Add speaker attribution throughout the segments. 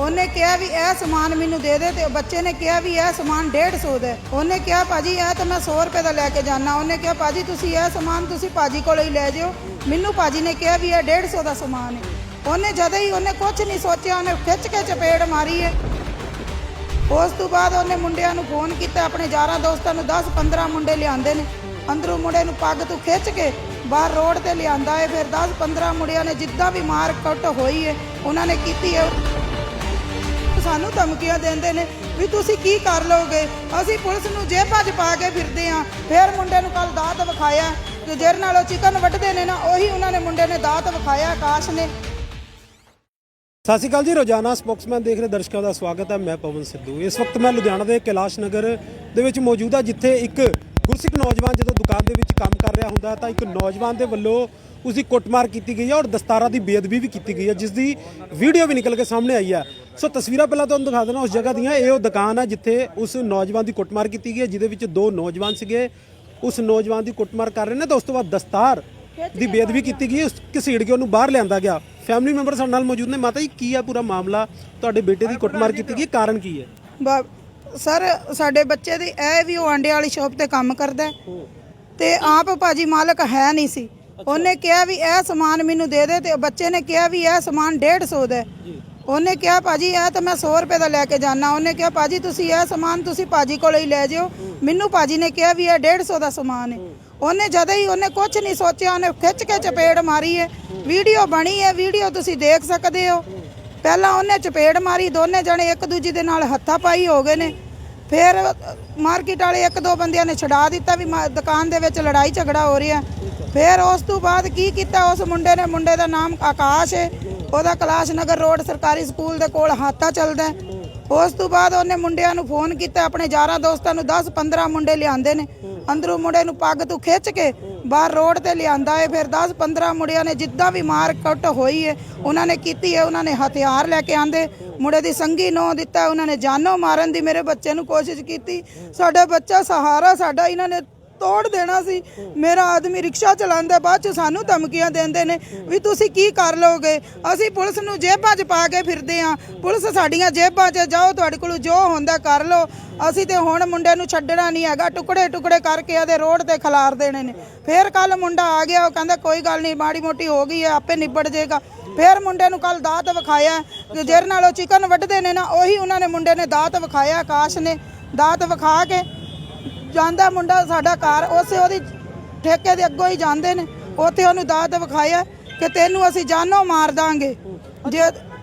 Speaker 1: ਉਹਨੇ ਕਿਹਾ ਵੀ ਇਹ ਸਮਾਨ ਮੈਨੂੰ ਦੇ ਦੇ ਤੇ ਬੱਚੇ ਨੇ ਕਿਹਾ ਵੀ ਇਹ ਸਮਾਨ 150 ਦਾ ਹੈ। ਉਹਨੇ ਕਿਹਾ, ਭਾਜੀ, ਇਹ ਤਾਂ ਮੈਂ 100 ਰੁਪਏ ਦਾ ਲੈ ਕੇ ਜਾਣਾ ਉਹਨੇ ਕਿਹਾ, ਭਾਜੀ, ਤੁਸੀਂ ਇਹ ਸਮਾਨ ਤੁਸੀਂ ਭਾਜੀ ਕੋਲੋਂ ਹੀ ਲੈ ਜਿਓ। ਮੈਨੂੰ ਭਾਜੀ ਨੇ ਕਿਹਾ ਵੀ ਇਹ 150 ਦਾ ਸਮਾਨ ਹੈ। ਉਹਨੇ ਜਦੋਂ ਹੀ ਉਹਨੇ ਕੁਝ ਨਹੀਂ ਸੋਚਿਆ, ਉਹਨੇ ਖਿੱਚ ਕੇ ਚਪੇੜ ਮਾਰੀ ਹੈ। ਉਸ ਤੋਂ ਬਾਅਦ ਉਹਨੇ ਮੁੰਡਿਆਂ ਨੂੰ ਫੋਨ ਕੀਤਾ, ਆਪਣੇ ਯਾਰਾਂ ਦੋਸਤਾਂ ਨੂੰ 10 15 ਮੁੰਡੇ ਲਿਆਂਦੇ ਨੇ। ਅੰਦਰੋਂ ਮੁੰਡੇ ਨੂੰ ਪੱਗ ਤੋਂ ਖਿੱਚ ਕੇ ਬਾਹਰ ਰੋਡ ਤੇ ਲਿਆਂਦਾ ਹੈ। ਫਿਰ 10 15 ਮੁੰਡਿਆਂ ਨੇ ਜਿੱਦਾਂ ਵੀ ਮਾਰ ਕੁੱਟ ਹੋਈ ਹੈ, ਉਹਨਾਂ ਨੇ ਕੀਤੀ ਹੈ। ਸਾਨੂੰ ਧਮਕੀਆਂ ਦਿੰਦੇ ਨੇ ਵੀ ਤੁਸੀਂ ਕੀ ਕਰ ਲਓਗੇ? ਅਸੀਂ ਪੁਲਿਸ ਨੂੰ ਜੇਬਾਂ 'ਚ ਪਾ ਕੇ ਫਿਰਦੇ ਆ ਫਿਰ ਮੁੰਡੇ ਨੂੰ ਕੱਲ ਦਾਤ ਵਿਖਾਇਆ ਕਿ ਜਿਹਦੇ ਨਾਲ ਉਹ ਚਿਕਨ ਵੱਢਦੇ ਨੇ ਨਾ, ਉਹੀ ਉਹਨਾਂ ਨੇ ਮੁੰਡੇ ਨੇ ਦਾਤ ਵਿਖਾਇਆ ਆਕਾਸ਼ ਨੇ।
Speaker 2: ਸਤਿ ਸ਼੍ਰੀ ਅਕਾਲ ਜੀ, ਰੋਜ਼ਾਨਾ ਸਪੋਕਸਮੈਨ ਦੇਖ ਰਹੇ ਦਰਸ਼ਕਾਂ ਦਾ ਸਵਾਗਤ ਹੈ। ਮੈਂ ਪਵਨ ਸਿੱਧੂ। ਇਸ ਵਕਤ ਮੈਂ ਲੁਧਿਆਣਾ ਦੇ ਕੈਲਾਸ਼ ਨਗਰ ਦੇ ਵਿੱਚ ਮੌਜੂਦ ਹਾਂ, ਜਿੱਥੇ ਇੱਕ ਗੁਰਸਿੱਖ ਨੌਜਵਾਨ ਜਦੋਂ ਦੁਕਾਨ ਦੇ ਵਿੱਚ ਕੰਮ ਕਰ ਰਿਹਾ ਹੁੰਦਾ ਤਾਂ ਇੱਕ ਨੌਜਵਾਨ ਦੇ ਵੱਲੋਂ ਉਸ ਦੀ ਕੁੱਟਮਾਰ ਕੀਤੀ ਗਈ ਹੈ ਔਰ ਦਸਤਾਰਾਂ ਦੀ ਬੇਅਦਬੀ ਵੀ ਕੀਤੀ ਗਈ ਹੈ ਜਿਸ ਦੀ ਵੀਡੀਓ ਵੀ ਨਿਕਲ ਕੇ ਸਾਹਮਣੇ ਆਈ ਹੈ। ਸੋ ਤਸਵੀਰਾਂ ਪਹਿਲਾਂ ਤੁਹਾਨੂੰ ਦਿਖਾ ਦੇਣਾ ਉਸ ਜਗ੍ਹਾ ਦੀਆਂ ਇਹ ਉਹ ਦੁਕਾਨ ਹੈ ਜਿੱਥੇ ਉਸ ਨੌਜਵਾਨ ਦੀ ਕੁੱਟਮਾਰ ਕੀਤੀ ਗਈ ਹੈ, ਜਿਹਦੇ ਵਿੱਚ ਦੋ ਨੌਜਵਾਨ ਸੀਗੇ। ਉਸ ਨੌਜਵਾਨ ਦੀ ਕੁੱਟਮਾਰ ਕਰ ਰਹੇ ਨੇ ਤਾਂ ਉਸ ਤੋਂ ਬਾਅਦ ਦਸਤਾਰ ਦੀ ਬੇਅਦਬੀ ਕੀਤੀ ਗਈ ਉਸ ਘਸੀੜ ਕੇ ਉਹਨੂੰ ਬਾਹਰ ਲਿਆਂਦਾ ਗਿਆ। ਫੈਮਿਲੀ ਮੈਂਬਰ ਸਾਡੇ ਨਾਲ ਮੌਜੂਦ ਨੇ। ਮਾਤਾ ਜੀ, ਕੀ ਹੈ ਪੂਰਾ ਮਾਮਲਾ? ਤੁਹਾਡੇ ਬੇਟੇ ਦੀ ਕੁੱਟਮਾਰ ਕੀਤੀ ਗਈ ਕਾਰਨ ਕੀ ਹੈ?
Speaker 1: ਬ- ਸਰ ਸਾਡੇ ਬੱਚੇ ਦੀ ਇਹ ਵੀ ਉਹ ਆਂਡੇ ਵਾਲੀ ਸ਼ਾਪ ਤੇ ਕੰਮ ਕਰਦਾ ਹੈ। ਤੇ ਆਪ ਭਾਜੀ ਮਾਲਕ ਹੈ ਨਹੀਂ ਸੀ। ਉਹਨੇ ਕਿਹਾ ਵੀ ਇਹ ਸਮਾਨ ਮੈਨੂੰ ਦੇ ਦੇ ਤੇ ਬੱਚੇ ਨੇ ਕਿਹਾ ਵੀ ਇਹ ਸਮਾਨ 150 ਦਾ ਹੈ। ਉਹਨੇ ਕਿਹਾ ਭਾਜੀ ਇਹ ਤਾਂ ਮੈਂ 100 ਰੁਪਏ ਦਾ ਲੈ ਕੇ ਜਾਣਾ ਉਹਨੇ ਕਿਹਾ ਭਾਜੀ ਤੁਸੀਂ ਇਹ ਸਮਾਨ ਤੁਸੀਂ ਭਾਜੀ ਕੋਲੋਂ ਹੀ ਲੈ ਜਿਓ। ਮੈਨੂੰ ਭਾਜੀ ਨੇ ਕਿਹਾ ਵੀ ਇਹ 150 ਦਾ ਸਮਾਨ ਹੈ। ਉਹਨੇ ਜਦੋਂ ਹੀ ਉਹਨੇ ਕੁਝ ਨਹੀਂ ਸੋਚਿਆ ਉਹਨੇ ਖਿੱਚ ਕੇ ਚਪੇੜ ਮਾਰੀ ਹੈ। ਵੀਡੀਓ ਬਣੀ ਹੈ ਵੀਡੀਓ ਤੁਸੀਂ ਦੇਖ ਸਕਦੇ ਹੋ। ਪਹਿਲਾਂ ਉਹਨੇ ਚਪੇੜ ਮਾਰੀ, ਦੋਨੇ ਜਣੇ ਇੱਕ ਦੂਜੇ ਦੇ ਨਾਲ ਹੱਥਾ ਪਾਈ ਹੋ ਗਏ ਨੇ। ਫਿਰ ਮਾਰਕੀਟ ਵਾਲੇ ਇੱਕ ਦੋ ਬੰਦਿਆਂ ਨੇ ਛਡਾ ਦਿੱਤਾ ਵੀ ਮਾ- ਦੁਕਾਨ ਦੇ ਵਿੱਚ ਲੜਾਈ ਝਗੜਾ ਹੋ ਰਿਹਾ। ਫਿਰ ਉਸ ਤੋਂ ਬਾਅਦ ਕੀ ਕੀਤਾ? ਉਸ ਮੁੰਡੇ ਨੇ, ਮੁੰਡੇ ਦਾ ਨਾਮ ਆਕਾਸ਼ ਹੈ ਉਹਦਾ ਕਲਾਸ਼ ਨਗਰ ਰੋਡ ਸਰਕਾਰੀ ਸਕੂਲ ਦੇ ਕੋਲ ਹਾਤਾ ਚੱਲਦਾ। ਹੈ। ਉਸ ਤੋਂ ਬਾਅਦ ਉਹਨੇ ਮੁੰਡਿਆਂ ਨੂੰ ਫੋਨ ਕੀਤਾ, ਆਪਣੇ ਯਾਰਾਂ ਦੋਸਤਾਂ ਨੂੰ 10 15 ਮੁੰਡੇ ਲਿਆਂਦੇ ਨੇ। ਅੰਦਰੋਂ ਮੁੰਡੇ ਨੂੰ ਪੱਗ ਤੋਂ ਖਿੱਚ ਕੇ ਬਾਹਰ ਰੋਡ ਤੇ ਲਿਆਂਦਾ ਹੈ ਫਿਰ 10 15 ਮੁੰਡਿਆਂ ਨੇ ਜਿੱਦਾਂ ਵੀ ਮਾਰ ਕੁੱਟ ਹੋਈ ਹੈ ਉਹਨਾਂ ਨੇ ਕੀਤੀ ਹੈ ਉਹਨਾਂ ਨੇ ਹਥਿਆਰ ਲੈ ਕੇ ਆਂਦੇ, ਮੁੰਡੇ ਦੀ ਸੰਗੀ ਨੋ ਦਿੱਤਾ, ਉਹਨਾਂ ਨੇ ਜਾਨੋਂ ਮਾਰਨ ਦੀ ਮੇਰੇ ਬੱਚੇ ਨੂੰ ਕੋਸ਼ਿਸ਼ ਕੀਤੀ। ਸਾਡਾ ਬੱਚਾ ਸਹਾਰਾ ਸਾਡਾ, ਇਹਨਾਂ ਨੇ ਤੋੜ ਦੇਣਾ ਸੀ। ਮੇਰਾ ਆਦਮੀ ਰਿਕਸ਼ਾ ਚਲਾਉਂਦਾ, ਬਾਅਦ ਚ ਸਾਨੂੰ ਧਮਕੀਆਂ ਦਿੰਦੇ ਨੇ ਵੀ ਤੁਸੀਂ ਕੀ ਕਰ ਲੋਗੇ ਅਸੀਂ ਪੁਲਿਸ ਨੂੰ ਜੇਬਾਂ 'ਚ ਪਾ ਕੇ ਫਿਰਦੇ ਆ। ਪੁਲਿਸ ਸਾਡੀਆਂ ਜੇਬਾਂ 'ਚ ਜਾਓ ਤੁਹਾਡੇ ਕੋਲ ਜੋ ਹੁੰਦਾ ਕਰ ਲਓ। ਅਸੀਂ ਤੇ ਹੁਣ ਮੁੰਡੇ ਨੂੰ ਛੱਡਣਾ ਨਹੀਂ ਹੈਗਾ। ਟੁਕੜੇ ਟੁਕੜੇ ਕਰਕੇ ਇਹਦੇ ਰੋਡ ਤੇ ਖਿਲਾਰ ਦੇਣੇ ਨੇ। ਫੇਰ ਕੱਲ ਮੁੰਡਾ ਆ ਗਿਆ, ਉਹ ਕਹਿੰਦਾ, ਕੋਈ ਗੱਲ ਨਹੀਂ, ਮਾੜੀ ਮੋਟੀ ਹੋ ਗਈ ਹੈ, ਆਪੇ ਨਿਬੜ ਜਾਏਗਾ ਫੇਰ ਮੁੰਡੇ ਨੂੰ ਕੱਲ ਦਾਤ ਵਿਖਾਇਆ ਕਿ ਜਿਹਦੇ ਨਾਲ ਉਹ ਚਿਕਨ ਵੱਢਦੇ ਨੇ ਨਾ, ਉਹੀ ਉਹਨਾਂ ਨੇ ਮੁੰਡੇ ਨੇ ਦਾਤ ਵਿਖਾਇਆ, ਆਕਾਸ਼ ਨੇ। ਦਾਤ ਵਿਖਾ ਕੇ ਜਾਂਦਾ ਮੁੰਡਾ ਸਾਡਾ ਘਰ ਉਸੇ ਉਹਦੀ ਠੇਕੇ ਦੇ ਅੱਗੋਂ ਹੀ ਜਾਂਦੇ ਨੇ। ਉੱਥੇ ਉਹਨੂੰ ਦਾਤ ਵਿਖਾਇਆ ਕਿ ਤੈਨੂੰ ਅਸੀਂ ਜਾਨੋਂ ਮਾਰ ਦਾਂਗੇ। ਜੇ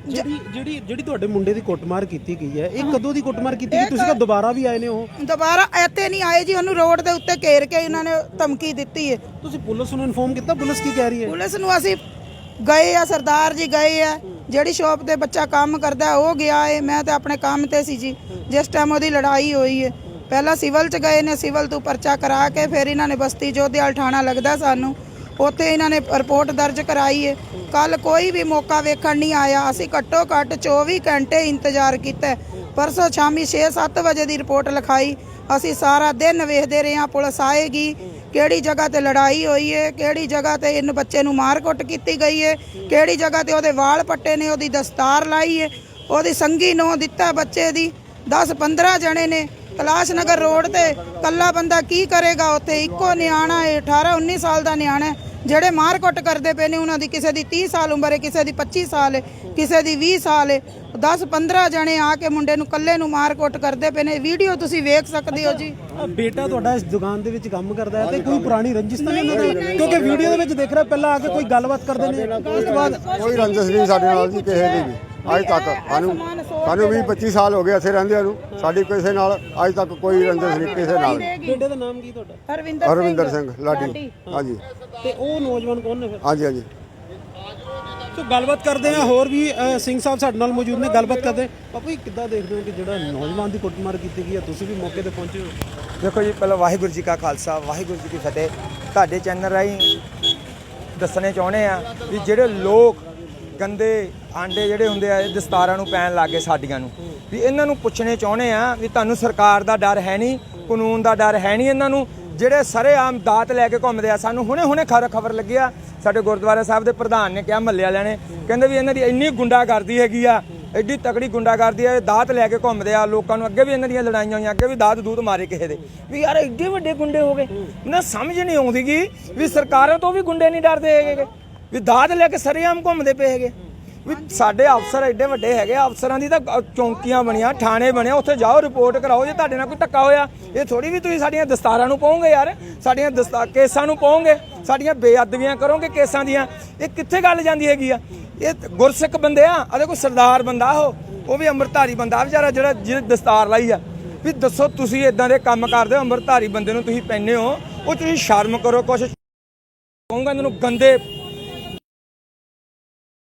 Speaker 2: ਜਿਹੜੀ ਜਿਹੜੀ ਜਿਹੜੀ ਤੁਹਾਡੇ ਮੁੰਡੇ ਦੀ ਕੁੱਟਮਾਰ ਕੀਤੀ ਗਈ ਹੈ ਇਹ ਕਦੋਂ ਦੀ ਕੁੱਟਮਾਰ ਕੀਤੀ ਗਈ? ਤੁਸੀਂ ਤਾਂ ਦੁਬਾਰਾ ਵੀ ਆਏ ਨੇ ਉਹ?
Speaker 1: ਦੁਬਾਰਾ ਇੱਥੇ ਨਹੀਂ ਆਏ ਜੀ ਉਹਨੂੰ ਰੋਡ ਦੇ ਉੱਤੇ ਘੇਰ ਕੇ ਇਹਨਾਂ ਨੇ ਧਮਕੀ ਦਿੱਤੀ ਹੈ।
Speaker 2: ਤੁਸੀਂ ਪੁਲਿਸ ਨੂੰ ਇਨਫੋਰਮ ਕੀਤਾ? ਪੁਲਿਸ ਕੀ ਕਹਿ ਰਹੀ ਹੈ?
Speaker 1: ਪੁਲਿਸ ਨੂੰ ਅਸੀਂ ਗਏ ਆ ਸਰਦਾਰ ਜੀ ਗਏ ਆ। ਜਿਹੜੀ ਸ਼ਾਪ ਤੇ ਬੱਚਾ ਕੰਮ ਕਰਦਾ ਉਹ ਗਿਆ ਏ। ਮੈਂ ਤਾਂ ਆਪਣੇ ਕੰਮ ਤੇ ਸੀ ਜੀ। ਜਿਸ ਟਾਈਮ ਉਹਦੀ ਲੜਾਈ ਹੋਈ ਹੈ ਪਹਿਲਾਂ ਸਿਵਲ ਚ ਗਏ ਨੇ, ਸਿਵਲ ਤੋਂ ਪਰਚਾ ਕਰਾ ਕੇ ਫਿਰ ਇਹਨਾਂ ਨੇ ਬਸਤੀ ਜੋਧੇਵਾਲ ਥਾਣਾ ਲੱਗਦਾ ਸਾਨੂੰ। ਉੱਥੇ ਇਹਨਾਂ ਨੇ ਰਿਪੋਰਟ ਦਰਜ ਕਰਾਈ ਹੈ ਕੱਲ ਕੋਈ ਵੀ ਮੌਕਾ ਵੇਖਣ ਨਹੀਂ ਆਇਆ। ਅਸੀਂ ਘੱਟੋ ਘੱਟ 24 ਘੰਟੇ ਇੰਤਜ਼ਾਰ ਕੀਤਾ। ਪਰਸੋਂ ਸ਼ਾਮੀ 6-7 ਵਜੇ ਦੀ ਰਿਪੋਰਟ ਲਿਖਾਈ। ਅਸੀਂ ਸਾਰਾ ਦਿਨ ਵੇਖਦੇ ਰਹੇ ਹਾਂ। ਪੁਲਿਸ ਆਏਗੀ। ਕਿਹੜੀ ਜਗ੍ਹਾ ਤੇ ਲੜਾਈ ਹੋਈ ਹੈ ਕਿਹੜੀ ਜਗ੍ਹਾ ਤੇ ਇਹਨੂੰ ਬੱਚੇ ਨੂੰ ਮਾਰ ਕੁੱਟ ਕੀਤੀ ਗਈ ਹੈ ਕਿਹੜੀ ਜਗ੍ਹਾ ਤੇ ਉਹਦੇ ਵਾਲ ਪੱਟੇ ਨੇ? ਉਹਦੀ ਦਸਤਾਰ ਲਾਈ ਹੈ ਉਹਦੀ ਸੰਗੀ ਨੋ ਦਿੱਤਾ ਬੱਚੇ ਦੀ। 10 15 ਜਣੇ ਨੇ। ਕਲਾਸ਼ ਨਗਰ ਰੋਡ ਤੇ ਕੱਲਾ ਬੰਦਾ ਕੀ ਕਰੇਗਾ? ਉੱਥੇ ਇੱਕੋ ਨਿਆਣਾ ਹੈ 18 19 ਸਾਲ ਦਾ ਨਿਆਣਾ ਹੈ ਜਿਹੜੇ ਮਾਰ ਕੁੱਟ ਕਰਦੇ ਪਏ ਨੇ ਉਹਨਾਂ ਦੀ ਕਿਸੇ ਦੀ 30 ਸਾਲ ਉਮਰ ਹੈ ਕਿਸੇ ਦੀ 25 ਸਾਲ ਹੈ ਕਿਸੇ ਦੀ 20 ਸਾਲ ਹੈ। 10 15 ਜਣੇ ਆ ਕੇ ਮੁੰਡੇ ਨੂੰ ਕੱਲੇ ਨੂੰ ਮਾਰ ਕੁੱਟ ਕਰਦੇ ਪਏ ਨੇ। ਵੀਡੀਓ ਤੁਸੀਂ ਵੇਖ ਸਕਦੇ ਹੋ ਜੀ।
Speaker 2: ਬੇਟਾ ਤੁਹਾਡਾ ਇਸ ਦੁਕਾਨ ਦੇ ਵਿੱਚ ਕੰਮ ਕਰਦਾ ਹੈ ਤੇ ਕੋਈ ਪੁਰਾਣੀ ਰੰਜਿਸ਼ ਤਾਂ ਨਹੀਂ ਉਹਨਾਂ ਦੀ? ਕਿਉਂਕਿ ਵੀਡੀਓ ਦੇ ਵਿੱਚ ਦੇਖ ਰਿਹਾ ਪਹਿਲਾਂ ਆ ਕੇ ਕੋਈ ਗੱਲਬਾਤ ਕਰਦੇ ਨੇ। ਉਸ ਤੋਂ ਬਾਅਦ
Speaker 3: ਕੋਈ ਰੰਜਿਸ਼ ਨਹੀਂ ਸਾਡੇ ਨਾਲ ਜੀ ਕਿਸੇ ਦੀ ਵੀ। ਅੱਜ ਤੱਕ ਸਾਨੂੰ ਸਾਨੂੰ 20 25 ਸਾਲ ਹੋ ਗਏ ਇੱਥੇ ਰਹਿੰਦਿਆਂ ਨੂੰ। ਸਾਡੀ ਕਿਸੇ ਨਾਲ ਅੱਜ ਤੱਕ ਕੋਈ ਰੰਜਿਸ਼ ਨਹੀਂ ਕਿਸੇ ਨਾਲ
Speaker 2: ਬੇਟੇ ਦਾ ਨਾਮ ਕੀ ਤੁਹਾਡਾ?
Speaker 1: ਹਰਵਿੰਦਰ
Speaker 3: ਹਰਵਿੰਦਰ ਸਿੰਘ ਲਾਡੀ। ਹਾਂਜੀ।
Speaker 2: ਤੇ ਉਹ ਨੌਜਵਾਨ ਕੌਣ ਨੇ ਫਿਰ?
Speaker 3: ਹਾਂਜੀ ਹਾਂਜੀ।
Speaker 2: ਸੋ ਗੱਲਬਾਤ ਕਰਦੇ ਆ ਹੋਰ ਵੀ ਸਿੰਘ ਸਾਹਿਬ ਸਾਡੇ ਨਾਲ ਮੌਜੂਦ ਨੇ ਗੱਲਬਾਤ ਕਰਦੇ ਪਾਪੂ ਜੀ ਕਿੱਦਾਂ ਦੇਖਦੇ ਹੋ ਕਿ ਜਿਹੜਾ ਨੌਜਵਾਨ ਦੀ ਕੁੱਟਮਾਰ ਕੀਤੀ ਗਈ ਹੈ? ਤੁਸੀਂ ਵੀ ਮੌਕੇ ਤੇ ਪਹੁੰਚੇ ਹੋ।
Speaker 4: ਦੇਖੋ ਜੀ ਪਹਿਲਾਂ ਵਾਹਿਗੁਰੂ ਜੀ ਕਾ ਖਾਲਸਾ ਵਾਹਿਗੁਰੂ ਜੀ ਕੀ ਫਤਿਹ। ਤੁਹਾਡੇ ਚੈਨਲ ਰਾਹੀਂ ਦੱਸਣੇ ਚਾਹੁੰਦੇ ਆ ਵੀ ਜਿਹੜੇ ਲੋਕ ਗੰਦੇ ਆਂਡੇ ਜਿਹੜੇ ਹੁੰਦੇ ਆ, ਇਹ ਦਸਤਾਰਾਂ ਨੂੰ ਪੈਣ ਲੱਗੇ ਸਾਡੀਆਂ ਨੂੰ। ਵੀ ਇਹਨਾਂ ਨੂੰ ਪੁੱਛਣੇ ਚਾਹੁੰਦੇ ਆ ਵੀ ਤੁਹਾਨੂੰ ਸਰਕਾਰ ਦਾ ਡਰ ਹੈ ਨਹੀਂ, ਕਾਨੂੰਨ ਦਾ ਡਰ ਹੈ ਨਹੀਂ ਇਹਨਾਂ ਨੂੰ। ਜਿਹੜੇ ਸਾਰੇ ਆਮ ਦਾਤ ਲੈ ਕੇ ਘੁੰਮਦੇ ਆ, ਸਾਨੂੰ ਹੁਣੇ ਹੁਣੇ ਖਬਰ ਖਬਰ ਲੱਗਿਆ ਸਾਡੇ ਗੁਰਦੁਆਰਾ ਸਾਹਿਬ ਦੇ ਪ੍ਰਧਾਨ ਨੇ ਕਿਹਾ ਮੱਲੇ ਵਾਲਿਆਂ ਨੇ, ਕਹਿੰਦੇ ਵੀ ਇਹਨਾਂ ਦੀ ਇੰਨੀ ਗੁੰਡਾਗਰਦੀ ਹੈਗੀ ਆ, ਐਡੀ ਤਕੜੀ ਗੁੰਡਾਗਰਦੀ ਆ ਦਾਤ ਲੈ ਕੇ ਘੁੰਮਦੇ ਆ, ਲੋਕਾਂ ਨੂੰ ਅੱਗੇ ਵੀ ਇਹਨਾਂ ਦੀਆਂ ਲੜਾਈਆਂ ਹੋਈਆਂ, ਅੱਗੇ ਵੀ ਦਾਤ ਦੂਤ ਮਾਰੇ ਕਿਸੇ ਦੇ। ਵੀ ਯਾਰ ਐਡੇ ਵੱਡੇ ਗੁੰਡੇ ਹੋ ਗਏ। ਨਾ ਸਮਝ ਨਹੀਂ ਆਉਂਦੀਗੀ ਵੀ ਸਰਕਾਰਾਂ ਤੋਂ ਵੀ ਗੁੰਡੇ ਨਹੀਂ ਡਰਦੇ ਹੈਗੇ। ਵੀ ਦਾਤ ਲੈ ਕੇ ਸਰੇਆਮ ਘੁੰਮਦੇ ਪਏ ਹੈਗੇ। ਵੀ ਸਾਡੇ ਅਫਸਰ ਐਡੇ ਵੱਡੇ ਹੈਗੇ, ਅਫਸਰਾਂ ਦੀ ਤਾਂ ਚੌਂਕੀਆਂ ਬਣੀਆਂ, ਥਾਣੇ ਬਣਿਆ, ਉੱਥੇ ਜਾਓ ਰਿਪੋਰਟ ਕਰਾਓ, ਜੇ ਤੁਹਾਡੇ ਨਾਲ ਕੋਈ ਧੱਕਾ ਹੋਇਆ, ਇਹ ਥੋੜੀ ਵੀ ਤੁਸੀਂ ਸਾਡੀਆਂ ਦਸਤਾਰਾਂ ਨੂੰ ਪਾਓਗੇ ਯਾਰ, ਸਾਡੀਆਂ ਦਸਤਾਰ ਕੇਸਾਂ ਨੂੰ ਪਾਓਗੇ ਸਾਡੀਆਂ ਬੇਅਦਬੀਆਂ ਕਰੋਗੇ ਕੇਸਾਂ ਦੀਆਂ, ਇਹ ਕਿੱਥੇ ਗੱਲ ਜਾਂਦੀ ਹੈਗੀ ਆ? ਇਹ ਗੁਰਸਿੱਖ ਬੰਦੇ ਆ ਅਦੇ ਕੋਈ ਸਰਦਾਰ ਬੰਦਾ ਉਹ ਉਹ ਵੀ ਅੰਮ੍ਰਿਤਧਾਰੀ ਬੰਦਾ ਵਿਚਾਰਾ ਜਿਹੜਾ, ਜਿਹਨੇ ਦਸਤਾਰ ਲਾਈ ਆ। ਵੀ ਦੱਸੋ ਤੁਸੀਂ ਇਦਾਂ ਦੇ ਕੰਮ ਕਰਦੇ ਹੋ, ਅੰਮ੍ਰਿਤਧਾਰੀ ਬੰਦੇ ਨੂੰ ਤੁਸੀਂ ਪੈਨੇ ਹੋ, ਉਹ ਤੁਸੀਂ ਸ਼ਰਮ ਕਰੋ, ਕੁਛ ਕਹੂੰਗਾ, ਇਹਨਾਂ ਨੂੰ ਗੰਦੇ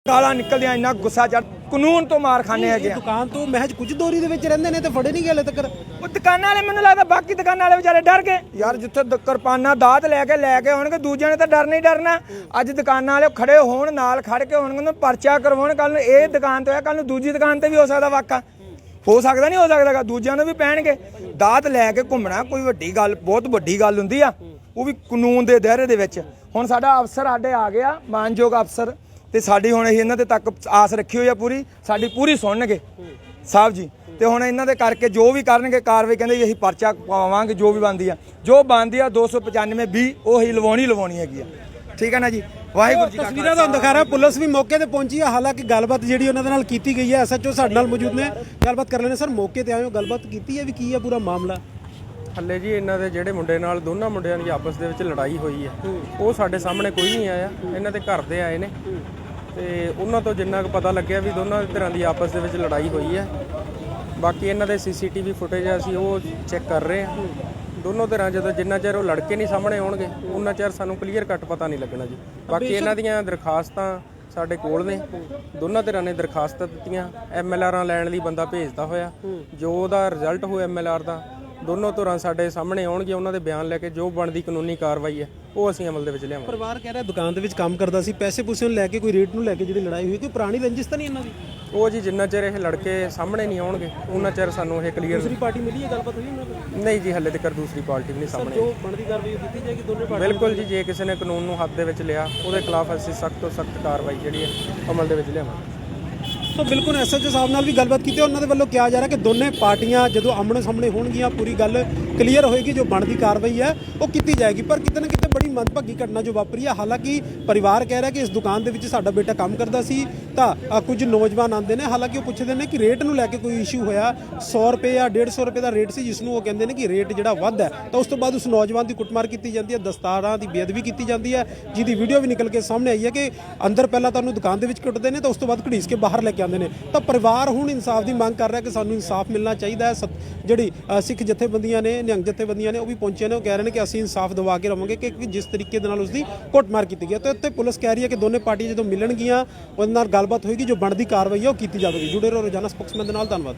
Speaker 4: ਗਾਲਾਂ ਨਿਕਲਦੀਆਂ ਇੰਨਾ ਗੁੱਸਾ ਚੜ ਕਾਨੂੰਨ ਤੋਂ ਮਾਰ ਖਾਣੇ ਹੈਗੇ ਆ।
Speaker 2: ਦੁਕਾਨ ਤੋਂ ਮਹਿਜ ਕੁਝ ਦੂਰੀ ਦੇ ਵਿੱਚ ਰਹਿੰਦੇ ਨੇ ਤੇ ਫੜੇ ਨਹੀਂ ਗਏ ਹਲੇ ਤੱਕ।
Speaker 4: ਉਹ ਦੁਕਾਨਾਂ ਵਾਲੇ ਮੈਨੂੰ ਲੱਗਦਾ ਬਾਕੀ ਦੁਕਾਨਾਂ ਵਾਲੇ ਵਿਚਾਰੇ ਡਰ ਗਏ। ਯਾਰ ਜਿੱਥੇ ਦ- ਕਿਰਪਾਨਾਂ ਦਾਤ ਲੈ ਕੇ ਲੈ ਕੇ ਆਉਣਗੇ ਦੂਜਿਆਂ ਨੇ ਤਾਂ ਡਰਨਾ ਹੀ ਡਰਨਾ। ਅੱਜ ਦੁਕਾਨਾਂ ਵਾਲੇ ਖੜੇ ਹੋਣ ਨਾਲ ਖੜ ਕੇ ਹੋਣਗੇ ਉਹਨਾਂ ਨੂੰ ਪਰਚਾ ਕਰਵਾਉਣ। ਕੱਲ ਨੂੰ ਇਹ ਦੁਕਾਨ ਤੋਂ ਹੈ ਕੱਲ ਨੂੰ ਦੂਜੀ ਦੁਕਾਨ ਤੇ ਵੀ ਹੋ ਸਕਦਾ ਵਾਕਾ। ਹੋ ਸਕਦਾ ਨਹੀਂ ਹੋ ਸਕਦਾਗਾ ਦੂਜਿਆਂ ਨੂੰ ਵੀ ਪੈਣਗੇ। ਦਾਤ ਲੈ ਕੇ ਘੁੰਮਣਾ ਕੋਈ ਵੱਡੀ ਗੱਲ ਬਹੁਤ ਵੱਡੀ ਗੱਲ ਹੁੰਦੀ ਆ। ਉਹ ਵੀ ਕਾਨੂੰਨ ਦੇ ਦਾਇਰੇ ਦੇ ਵਿੱਚ। ਹੁਣ ਸਾਡਾ ਅਫਸਰ ਸਾਡੇ ਆ ਗਿਆ ਮਾਨਯੋਗ ਅਫਸਰ। ਤੇ ਸਾਡੀ ਹੁਣ ਅਸੀਂ ਇਹਨਾਂ ਤੇ ਤੱਕ ਆਸ ਰੱਖੀ ਹੋਈ ਆ ਪੂਰੀ ਸਾਡੀ ਪੂਰੀ ਸੁਣਨਗੇ। ਸਾਹਿਬ ਜੀ ਤੇ ਹੁਣ ਇਹਨਾਂ ਦੇ ਕਰਕੇ ਜੋ ਵੀ ਕਰਨਗੇ ਕਾਰਵਾਈ ਕਹਿੰਦੇ ਜੀ ਅਸੀਂ ਪਰਚਾ ਪਾਵਾਂਗੇ ਜੋ ਵੀ ਬਣਦੀ ਆ। ਜੋ ਬਣਦੀ ਆ 295 20 ਉਹ ਹੀ ਲਵਾਉਣੀ ਲਵਾਉਣੀ ਹੈਗੀ ਆ। ਠੀਕ ਹੈ ਨਾ ਜੀ? ਵਾਹਿਗੁਰੂ ਜੀ ਕਾ
Speaker 2: ਤਸਵੀਰਾਂ ਤੁਹਾਨੂੰ ਦਿਖਾ ਰਿਹਾ ਪੁਲਿਸ ਵੀ ਮੌਕੇ ਤੇ ਪਹੁੰਚੀ ਹੈ ਹਾਲਾਂਕਿ ਗੱਲਬਾਤ ਜਿਹੜੀ ਉਹਨਾਂ ਦੇ ਨਾਲ ਕੀਤੀ ਗਈ ਹੈ ਐਸਐਚਓ ਸਾਡੇ ਨਾਲ ਮੌਜੂਦ ਨੇ। ਗੱਲਬਾਤ ਕਰ ਲੈਣੇ ਸਰ ਮੌਕੇ ਤੇ ਆਏ ਹੋ ਗੱਲਬਾਤ ਕੀਤੀ ਹੈ ਵੀ ਕੀ ਹੈ ਪੂਰਾ ਮਾਮਲਾ?
Speaker 5: ਹੱਲੇ ਜੀ ਇਹਨਾਂ ਦੇ ਜਿਹੜੇ ਮੁੰਡੇ ਨਾਲ ਦੋਨਾਂ ਮੁੰਡਿਆਂ ਦੀ ਆਪਸ ਦੇ ਵਿੱਚ ਲੜਾਈ ਹੋਈ ਹੈ ਉਹ ਸਾਡੇ ਸਾਹਮਣੇ ਕੋਈ ਨਹੀਂ ਆਇਆ। ਇਹਨਾਂ ਦੇ ਘਰ ਦੇ ਆਏ ਨੇ। ਤੇ ਉਹਨਾਂ ਤੋਂ ਜਿੰਨਾ ਕੁ ਪਤਾ ਲੱਗਿਆ ਵੀ ਦੋਨਾਂ ਤਰ੍ਹਾਂ ਦੀ ਆਪਸ ਦੇ ਵਿੱਚ ਲੜਾਈ ਹੋਈ ਹੈ। ਬਾਕੀ ਇਹਨਾਂ ਦੇ ਸੀਸੀਟੀਵੀ ਫੁਟੇਜ ਅਸੀਂ ਉਹ ਚੈੱਕ ਕਰ ਰਹੇ ਹਾਂ। ਦੋਨੋਂ ਤਰ੍ਹਾਂ ਜਦੋਂ ਜਿੰਨਾ ਚਿਰ ਉਹ ਲੜਕੇ ਨਹੀਂ ਸਾਹਮਣੇ ਆਉਣਗੇ ਉਹਨਾਂ ਚਿਰ ਸਾਨੂੰ ਕਲੀਅਰ ਕੱਟ ਪਤਾ ਨਹੀਂ ਲੱਗਣਾ ਜੀ। ਬਾਕੀ ਇਹਨਾਂ ਦੀਆਂ ਦਰਖਾਸਤਾਂ ਸਾਡੇ ਕੋਲ ਨੇ। ਦੋਨਾਂ ਧਿਰਾਂ ਨੇ ਦਰਖਾਸਤਾਂ ਦਿੱਤੀਆਂ। ਐਮਐਲਆਰਾਂ ਲੈਣ ਲਈ ਬੰਦਾ ਭੇਜਦਾ ਹੋਇਆ। ਜੋ ਉਹਦਾ ਰਿਜ਼ਲਟ ਹੋ ਐਮਐਲਆਰ ਦਾ ਦੋਨੋਂ ਧਿਰਾਂ ਸਾਡੇ ਸਾਹਮਣੇ ਆਉਣਗੇ ਉਹਨਾਂ ਦੇ ਬਿਆਨ ਲੈ ਕੇ ਜੋ ਬਣਦੀ ਕਾਨੂੰਨੀ ਕਾਰਵਾਈ ਹੈ ਉਹ ਅਸੀਂ ਅਮਲ ਦੇ ਵਿੱਚ ਲਿਆਵਾਂਗੇ।
Speaker 2: ਪਰਿਵਾਰ ਕਹਿ ਰਿਹਾ ਦੁਕਾਨ ਦੇ ਵਿੱਚ ਕੰਮ ਕਰਦਾ ਸੀ ਪੈਸੇ ਪੂਸੇ ਨੂੰ ਲੈ ਕੇ ਕੋਈ ਰੇਟ ਨੂੰ ਲੈ ਕੇ ਜਿਹੜੀ ਲੜਾਈ ਹੋਈ ਕੋਈ ਪੁਰਾਣੀ ਰੰਜਿਸ਼ ਤਾਂ ਨਹੀਂ ਇਹਨਾਂ ਦੀ?
Speaker 5: ਉਹ ਜੀ ਜਿੰਨਾ ਚਿਰ ਇਹ ਲੜਕੇ ਸਾਹਮਣੇ ਨਹੀਂ ਆਉਣਗੇ ਉਹਨਾਂ ਚਿਰ ਸਾਨੂੰ ਇਹ ਕਲੀਅਰ
Speaker 2: ਦੂਸਰੀ ਪਾਰਟੀ ਮਿਲੀ ਹੈ ਗੱਲਬਾਤ ਹੋਈ ਉਹਨਾਂ ਨਾਲ?
Speaker 5: ਨਹੀਂ ਜੀ ਹੱਲੇ ਤੱਕ ਦੂਸਰੀ ਪਾਰਟੀ ਵੀ ਨਹੀਂ ਸਾਹਮਣੇ
Speaker 2: ਜੋ ਬਣਦੀ ਕਾਰਵਾਈ ਉਹ ਕੀਤੀ ਜਾਏਗੀ ਦੋਨੇ ਪਾਰਟੀ
Speaker 5: ਬਿਲਕੁਲ ਜੀ ਜੇ ਕਿਸੇ ਨੇ ਕਾਨੂੰਨ ਨੂੰ ਹੱਥ ਦੇ ਵਿੱਚ ਲਿਆ ਉਹਦੇ ਖਿਲਾਫ ਅਸੀਂ ਸਖਤ ਤੋਂ ਸਖਤ ਕਾਰਵਾਈ ਜਿਹੜੀ ਹੈ ਅਮਲ ਦੇ ਵਿੱਚ ਲਿਆਵਾਂਗੇ।
Speaker 2: ਸੋ ਬਿਲਕੁਲ ਐਸਐਚਓ ਸਾਹਿਬ ਨਾਲ ਵੀ ਗੱਲਬਾਤ ਕੀਤੀ ਉਹਨਾਂ ਦੇ ਵੱਲੋਂ ਕਿਹਾ ਜਾ ਰਿਹਾ ਕਿ ਦੋਨੇ ਪਾਰਟੀਆਂ ਜਦੋਂ ਆਮਣੇ ਸਾਹਮਣੇ ਹੋਣਗੀਆਂ, ਪੂਰੀ ਗੱਲ ਕਲੀਅਰ ਹੋਏਗੀ, ਜੋ ਬਣਦੀ ਕਾਰਵਾਈ ਹੈ, ਉਹ ਕੀਤੀ ਜਾਏਗੀ। ਪਰ ਕਿਤੇ ਨਾ ਕਿਤੇ ਬੜੀ ਮੰਦਭਾਗੀ ਘਟਨਾ ਜੋ ਵਾਪਰੀ ਹੈ। ਹਾਲਾਂਕਿ ਪਰਿਵਾਰ ਕਹਿ ਰਿਹਾ ਕਿ ਇਸ ਦੁਕਾਨ ਦੇ ਵਿੱਚ ਸਾਡਾ ਬੇਟਾ ਕੰਮ ਕਰਦਾ ਸੀ, ਤਾਂ ਕੁਝ ਨੌਜਵਾਨ ਆਉਂਦੇ ਨੇ। ਹਾਲਾਂਕਿ ਉਹ ਪੁੱਛਦੇ ਨੇ ਕਿ ਰੇਟ ਨੂੰ ਲੈ ਕੇ ਕੋਈ ਇਸ਼ੂ ਹੋਇਆ। 100 ਰੁਪਏ ਜਾਂ 150 ਰੁਪਏ ਦਾ ਰੇਟ ਸੀ, ਜਿਸ ਨੂੰ ਉਹ ਕਹਿੰਦੇ ਨੇ ਕਿ ਰੇਟ ਜਿਹੜਾ ਵੱਧ ਹੈ, ਤਾਂ ਉਸ ਤੋਂ ਬਾਅਦ ਉਸ ਨੌਜਵਾਨ ਦੀ ਕੁੱਟਮਾਰ ਕੀਤੀ ਜਾਂਦੀ ਹੈ। ਦਸਤਾਰਾਂ ਦੀ ਬੇਅਦਬੀ ਕੀਤੀ ਜਾਂਦੀ ਹੈ। ਜਿਹਦੀ ਵੀਡੀਓ ਵੀ ਨਿਕਲ ਕੇ ਸਾਹਮਣੇ ਆਈ ਹੈ ਕਿ ਅੰਦਰ ਪਹਿਲਾਂ ਤੁਹਾਨੂੰ ਦੁਕਾਨ ਦੇ ਵਿੱਚ ਕੁੱਟਦੇ ਨੇ, ਤਾਂ ਉਸ ਤੋਂ ਬਾਅਦ ਘੜੀਸ ਕੇ ਬਾਹਰ ਲੈ ਕੇ ਆਉਂਦੇ ਨੇ। ਤਾਂ ਪਰਿਵਾਰ ਹੁਣ ਇਨਸਾਫ ਦੀ ਮੰਗ ਕਰ ਰਿਹਾ ਕਿ ਸਾਨੂੰ ਇਨਸਾਫ ਮਿਲਣਾ ਚਾਹੀਦਾ ਹੈ। ਸਤ- ਜਿਹੜੀ ਸਿੱਖ ਜਥੇਬੰਦੀਆਂ ਨੇ, ਨਿਹੰਗ ਜਥੇਬੰਦੀਆਂ ਨੇ, ਉਹ ਵੀ ਪਹੁੰਚੇ ਨੇ। ਉਹ ਕਹਿ ਰਹੇ ਨੇ ਕਿ ਅਸੀਂ ਇਨਸਾਫ ਦਿਵਾ ਕੇ ਰਵਾਂਗੇ ਕਿ ਜਿਸ ਤਰੀਕੇ ਦੇ ਨਾਲ ਉਸ ਦੀ ਕੁੱਟਮਾਰ ਕੀਤੀ ਗਈ ਹੈ। ਤੇ ਉੱਤੇ ਪੁਲਿਸ ਕਹਿ ਰਹੀ ਹੈ ਕਿ ਦੋਨੇ ਪਾਰਟੀਆਂ ਜਦੋਂ ਮਿਲਣਗੀਆਂ, ਉਹਦੇ ਨਾਲ ਗੱਲਬਾਤ ਹੋਏਗੀ, ਜੋ ਬਣਦੀ ਕਾਰਵਾਈ ਹੈ, ਉਹ ਕੀਤੀ ਜਾਵੇਗੀ। ਜੁੜੇ ਰਹੋ ਰੋਜ਼ਾਨਾ ਸਪੋਕਸਮੈਨ ਦੇ ਨਾਲ। ਧੰਨਵਾਦ।